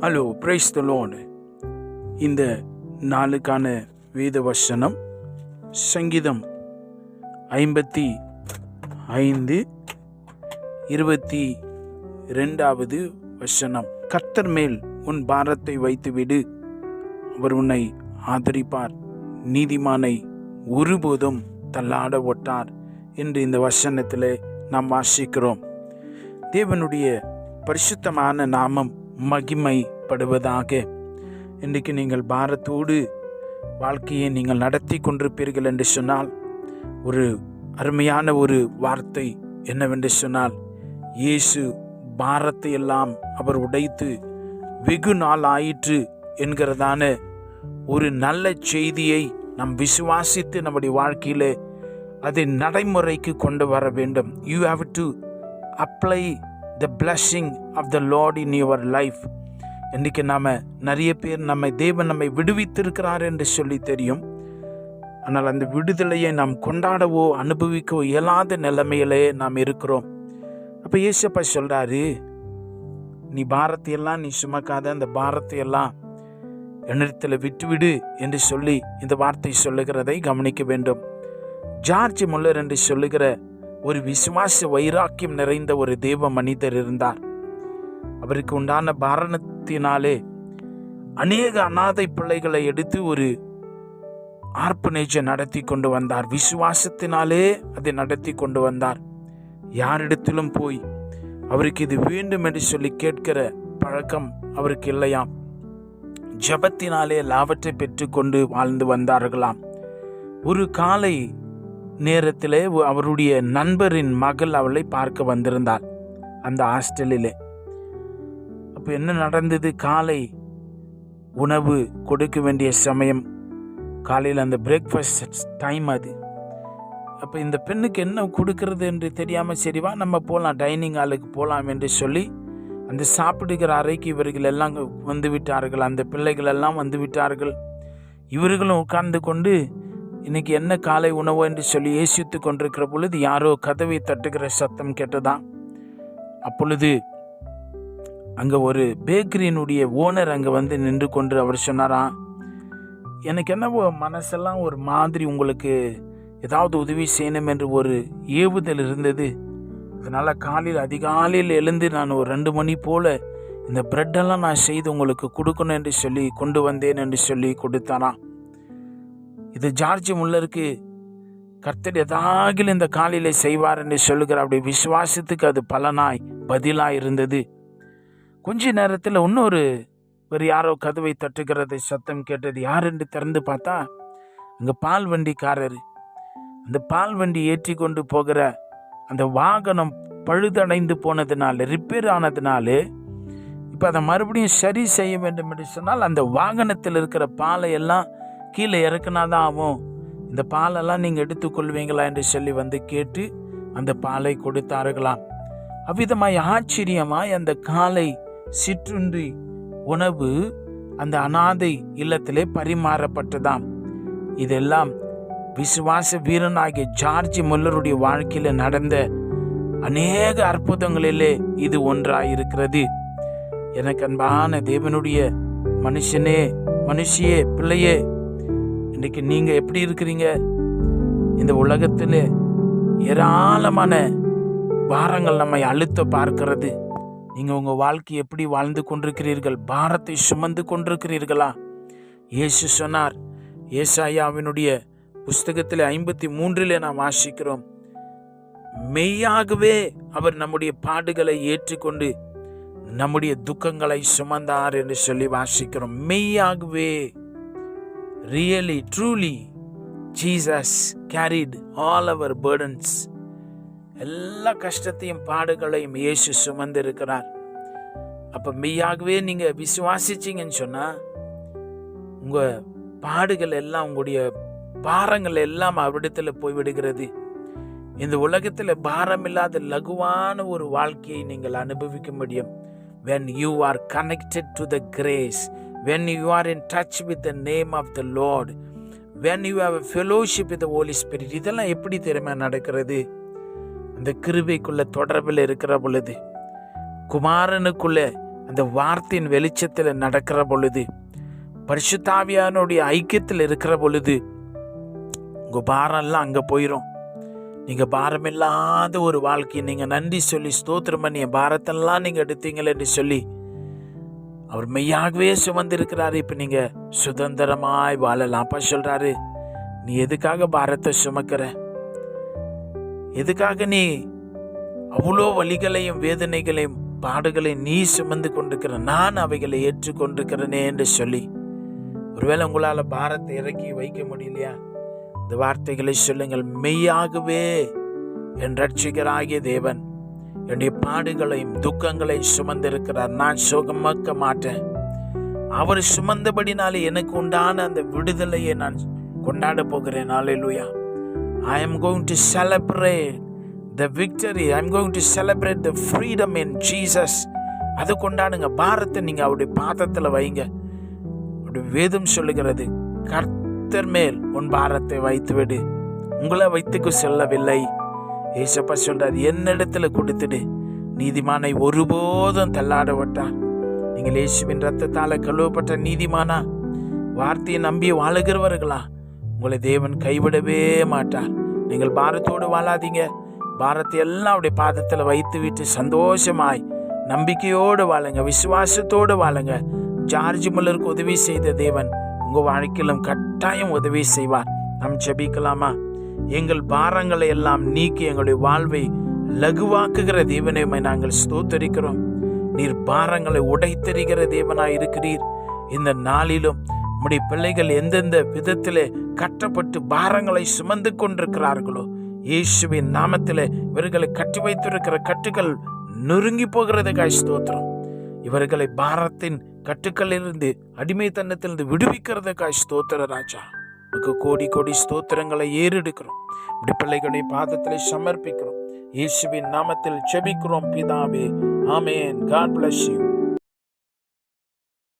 Hello praise the loan இந்த நாளுக்கான வேத வசனம் சங்கீதம் ஐம்பத்தி ஐந்து இருபத்தி ரெண்டாவது வசனம். கர்த்தர் மேல் உன் பாரத்தை வைத்துவிடு. அவர் உன்னை ஆதரிப்பார். நீதிமானை ஒருபோதும் தள்ளாட ஒட்டார் என்று இந்த வசனத்தில் நாம் வாசிக்கிறோம். தேவனுடைய பரிசுத்தமான நாமம் மகிமைப்படுவதாக. இன்றைக்கு நீங்கள் பாரத்தோடு வாழ்க்கையை நீங்கள் நடத்தி கொண்டிருப்பீர்கள் என்று சொன்னால் ஒரு அருமையான ஒரு வார்த்தை என்னவென்று சொன்னால் இயேசு பாரத்தை எல்லாம் அவர் உடைத்து வெகு நாள் ஆயிற்று என்கிறதான ஒரு நல்ல செய்தியை நாம் விசுவாசித்து நம்முடைய வாழ்க்கையிலே அதை நடைமுறைக்கு கொண்டு வர வேண்டும். You have to apply the blessing of the lord in your life இன்றைக்கி நாம் நிறைய பேர் நம்மை தேவன் நம்மை விடுவித்திருக்கிறார் என்று சொல்லி தெரியும். ஆனால் அந்த விடுதலையை நாம் கொண்டாடவோ அனுபவிக்கவோ இயலாத நிலைமையிலே நாம் இருக்கிறோம். அப்போ ஏசப்பா சொல்கிறாரு நீ பாரத்தையெல்லாம் நீ சுமக்காத அந்த பாரத்தையெல்லாம் என்னிடத்தில் விட்டுவிடு என்று சொல்லி இந்த வார்த்தை சொல்லுகிறதை கவனிக்க வேண்டும். ஜார்ஜ் முல்லர் என்று சொல்லுகிற ஒரு விசுவாச வைராக்கியம் நிறைந்த ஒரு தேவ மனிதர் இருந்தார். அவருக்கு உண்டான பாரணத்தினாலே அநேக அனாதை பிள்ளைகளை எடுத்து ஒரு ஆர்ப்பனேஜை நடத்தி கொண்டு வந்தார். விசுவாசத்தினாலே அதை நடத்தி கொண்டு வந்தார். யாரிடத்திலும் போய் அவருக்கு இது வேண்டும் என்று சொல்லி கேட்கிற பழக்கம் அவருக்கு இல்லையாம். ஜபத்தினாலே லாபத்தை பெற்றுக்கொண்டு வாழ்ந்து வந்தார்களாம். ஒரு காலை நேரத்திலே அவருடைய நண்பரின் மகள் அவளை பார்க்க வந்திருந்தாள் அந்த ஹாஸ்டலிலே. அப்போ என்ன நடந்தது? காலை உணவு கொடுக்க வேண்டிய சமயம். காலையில் அந்த பிரேக்ஃபாஸ்ட் டைம் அது. அப்போ இந்த பெண்ணுக்கு என்ன கொடுக்கறது என்று தெரியாமல் சரிவா நம்ம போகலாம் டைனிங் ஹாலுக்கு போகலாம் என்று சொல்லி அந்த சாப்பிடுகிற அறைக்கு இவர்கள் எல்லாம் வந்து விட்டார்கள். அந்த பிள்ளைகள் எல்லாம் வந்து விட்டார்கள். இவர்களும் உட்கார்ந்து கொண்டு இன்னைக்கு என்ன காலை உணவு என்று சொல்லி யோசித்து கொண்டிருக்கிற பொழுது யாரோ கதவை தட்டுகிற சத்தம் கேட்டதான் அப்பொழுது அங்கே ஒரு பேக்கரியினுடைய ஓனர் அங்கே வந்து நின்று கொண்டு அவர் சொன்னாராம் எனக்கு என்னவோ மனசெல்லாம் ஒரு மாதிரி உங்களுக்கு ஏதாவது உதவி செய்யணும் என்று ஒரு ஏவுதல் இருந்தது. அதனால் காலையில் அதிகாலையில் எழுந்து நான் ஒரு ரெண்டு மணி போல் இந்த ப்ரெட்டெல்லாம் நான் செய்து உங்களுக்கு கொடுக்கணும் என்று சொல்லி கொண்டு வந்தேன் என்று சொல்லி கொடுத்தாராம். இது ஜார்ஜ் முல்லருக்கு கர்த்தர் எதாகில் இந்த காலையில் செய்வார் என்று சொல்லுகிற அப்படி விசுவாசத்துக்கு அது பலனாய் பதிலாக இருந்தது. கொஞ்ச நேரத்தில் இன்னொரு ஒரு யாரோ கதவை தட்டுகிறது சத்தம் கேட்டது யார் என்று திறந்து பார்த்தா அங்கே பால் வண்டிக்காரர். அந்த பால் வண்டி ஏற்றி கொண்டு போகிற அந்த வாகனம் பழுதடைந்து போனதுனால ரிப்பேர் ஆனதுனால இப்போ அதை மறுபடியும் சரி செய்ய வேண்டும் என்று சொன்னால் அந்த வாகனத்தில் இருக்கிற பாலை எல்லாம் கீழே இறக்குனா தான் ஆகும். இந்த பாலெல்லாம் நீங்கள் எடுத்துக்கொள்வீங்களா என்று சொல்லி வந்து கேட்டு அந்த பாலை கொடுத்தார்களாம். அவ்விதமாய் ஆச்சரியமாய் அந்த காலை சிற்றுண்டி உணவு அந்த அனாதை இல்லத்திலே பரிமாறப்பட்டதாம். இதெல்லாம் விசுவாச வீரனாகிய ஜார்ஜ் முல்லருடைய வாழ்க்கையில் நடந்த அநேக அற்புதங்களிலே இது ஒன்றாயிருக்கிறது. எனக்கு அன்பான தேவனுடைய மனுஷனே மனுஷியே பிள்ளையே இன்னைக்கு நீங்க எப்படி இருக்கிறீங்க? இந்த உலகத்தில் ஏராளமான பாரங்கள் நம்மை அழுத்த பார்க்கிறது. நீங்கள் உங்கள் வாழ்க்கை எப்படி வாழ்ந்து கொண்டிருக்கிறீர்கள்? பாரத்தை சுமந்து கொண்டிருக்கிறீர்களா? இயேசு சொன்னார் ஏசாயாவினுடைய புஸ்தகத்தில் ஐம்பத்தி மூன்றிலே நாம் வாசிக்கிறோம் மெய்யாகவே அவர் நம்முடைய பாடுகளை ஏற்றுக்கொண்டு நம்முடைய துக்கங்களை சுமந்தார் என்று சொல்லி வாசிக்கிறோம். மெய்யாகவே really truly Jesus carried all our burdens எல்லா கஷ்டத்தையும் பாடுகளையும் இயேசு சுமந்து இருக்கிறார் அப்போ மெய்யாகவே நீங்கள் விசுவாசிச்சீங்கன்னு சொன்னால் உங்கள் பாடுகள் எல்லாம் உங்களுடைய பாரங்கள் எல்லாம் அவரிடத்தில் போய்விடுகிறது. இந்த உலகத்தில் பாரம் இல்லாத லகுவான ஒரு வாழ்க்கையை நீங்கள் அனுபவிக்க முடியும். When you are connected to the grace when you are in touch with the name of the lord when you have a fellowship with the holy spirit இதெல்லாம் எப்படி தெரியுமா நடக்கிறது? அந்த கிருபைக்குள்ள தொடர்பில் இருக்கிற பொழுது குமாரனுக்குள்ள அந்த வார்த்தையின் வெளிச்சத்தில் நடக்கிற பொழுது பரிசுத்தாவியானுடைய ஐக்கியத்தில் இருக்கிற பொழுது உங்கள் பாரம்லாம் அங்கே போயிடும் நீங்கள் பாரமில்லாத ஒரு வாழ்க்கையை நீங்கள் நன்றி சொல்லி ஸ்தோத்திரம் பண்ணி பாரத்தெல்லாம் நீங்கள் எடுத்தீங்களேன்னு சொல்லி அவர் மெய்யாகவே சுமந்திருக்கிறாரு. இப்போ நீங்கள் சுதந்திரமாய் வாழலாம். அப்பா சொல்கிறாரு நீ எதுக்காக பாரத்தை சுமக்கிற? எதுக்காக நீ அவ்வளோ வலிகளையும் வேதனைகளையும் பாடுகளை நீ சுமந்து கொண்டிருக்கிற? நான் அவைகளை ஏற்றுக்கொண்டிருக்கிறனே என்று சொல்லி ஒருவேளை உங்களால் பாரத்தை இறக்கி வைக்க முடியலையா? இந்த வார்த்தைகளை சொல்லுங்கள். மெய்யாகவே என் ரட்சிகராகிய தேவன் என்னுடைய பாடுகளையும் துக்கங்களையும் சுமந்திருக்கிறார். நான் சுகமாக்க மாட்டேன். அவர் சுமந்தபடினாலே எனக்கு உண்டான அந்த விடுதலையை நான் கொண்டாட போகிறேன். Hallelujah I am going to celebrate the victory I am going to celebrate the freedom in Jesus அதை கொண்டாடுங்க. பாரத்தை நீங்கள் அவருடைய பாதத்தில் வைங்க. அப்படி வேதம் சொல்லுகிறது கர்த்தர் மேல் உன் பாரத்தை வைத்து விடு உங்களை வைத்துக்கு செல்லவில்லை. ஏசப்பா சொல்றார் என்னிடத்துல கொடுத்துடு. நீதிமானை ஒருபோதும் தள்ளாட விட்டார். நீங்கள் இயேசுவின் ரத்தத்தால் கழுவப்பட்ட நீதிமானா? வார்த்தையை நம்பி வாழுகிறவர்களா? உங்களை தேவன் கைவிடவே மாட்டார். நீங்கள் பாரத்தோடு வாழாதீங்க. பாரத்தை எல்லாம் அவருடைய பாதத்தில் வைத்து விட்டு சந்தோஷமாய் நம்பிக்கையோடு வாழுங்க விசுவாசத்தோடு வாழுங்க. ஜார்ஜ் முல்லருக்கு உதவி செய்த தேவன் உங்கள் வாழ்க்கையிலும் கட்டாயம் உதவி செய்வார். நாம் ஜெபிக்கலாமா? எங்கள் பாரங்களை எல்லாம் நீக்கி எங்களுடைய வாழ்வை லகுவாக்குகிற தேவனையுமை நாங்கள் ஸ்தோத்தரிக்கிறோம். நீர் பாரங்களை உடைத்தெறிகிற தேவனாய் இருக்கிறீர். இந்த நாளிலும் உம்முடைய பிள்ளைகள் எந்தெந்த விதத்திலே கட்டப்பட்டு பாரங்களை சுமந்து கொண்டிருக்கிறார்களோ இயேசுவின் நாமத்திலே இவர்களை கட்டி வைத்திருக்கிற கட்டுகள் நொறுங்கி போகிறதுக்காய் ஸ்தோத்திரம். இவர்களை பாரத்தின் கட்டுக்களிலிருந்து அடிமைத்தனத்திலிருந்து விடுவிக்கிறதுக்காய் ஸ்தோத்திர ராஜா. உனக்கு கோடி கோடி ஸ்தோத்திரங்களை ஏறெடுக்கிறோம். இப்படி பிள்ளைகளுடைய பாதத்தில் சமர்ப்பிக்கிறோம். இயேசுவின் நாமத்தில் செபிக்கிறோம் பிதாவே. ஆமேன். God bless you